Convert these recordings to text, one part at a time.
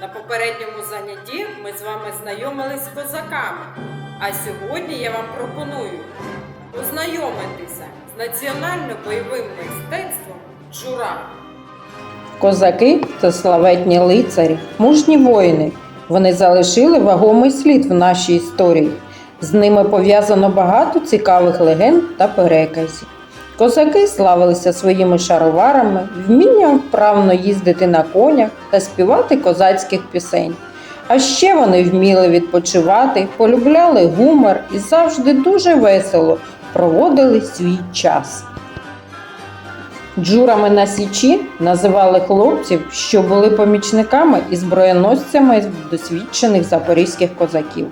На попередньому занятті ми з вами знайомились з козаками. А сьогодні я вам пропоную познайомитися з національно-бойовим мистецтвом джура. Козаки це славетні лицарі, мужні воїни. Вони залишили вагомий слід в нашій історії. З ними пов'язано багато цікавих легенд та переказів. Козаки славилися своїми шароварами, вмінням вправно їздити на конях та співати козацьких пісень. А ще вони вміли відпочивати, полюбляли гумор і завжди дуже весело проводили свій час. Джурами на січі називали хлопців, що були помічниками і зброєносцями досвідчених запорізьких козаків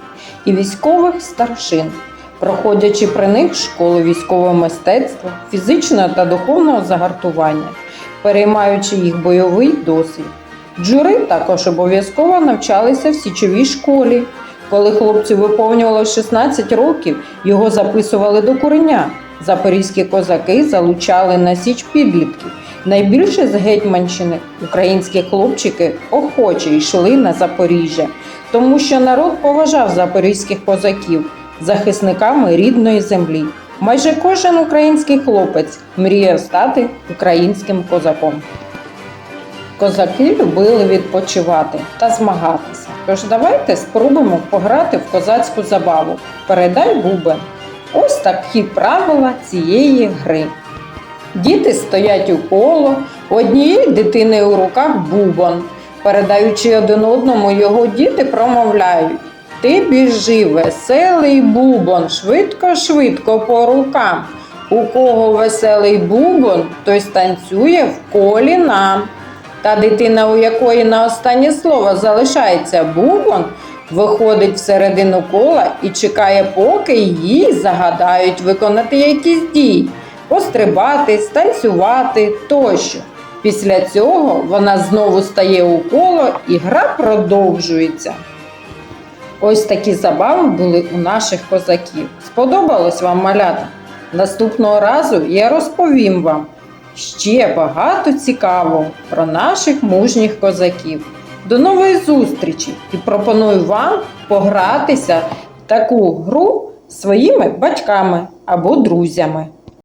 і військових старшин, проходячи при них школу військового мистецтва, фізичного та духовного загартування, переймаючи їх бойовий досвід. Джури також обов'язково навчалися в січовій школі. Коли хлопцю виповнювало 16 років, його записували до куреня. Запорізькі козаки залучали на січ підлітків. Найбільше з Гетьманщини українські хлопчики охоче йшли на Запоріжжя, тому що народ поважав запорізьких козаків захисниками рідної землі. Майже кожен український хлопець мріяв стати українським козаком. Козаки любили відпочивати та змагатися. Тож давайте спробуємо пограти в козацьку забаву. Передай бубен. Ось такі правила цієї гри. Діти стоять у коло, однієї дитини у руках бубон. Передаючи один одному його, діти промовляють: Ти біжи, веселий бубон, швидко, швидко по рукам. У кого веселий бубон, той станцює в колі нам. Та дитина, у якої на останнє слово залишається бубон, виходить всередину кола і чекає, поки їй загадають виконати якісь дії, пострибати, станцювати тощо. Після цього вона знову стає у коло і гра продовжується. Ось такі забави були у наших козаків. Сподобалось вам малята? Наступного разу я розповім вам ще багато цікавого про наших мужніх козаків. До нової зустрічі і пропоную вам погратися в таку гру своїми батьками або друзями.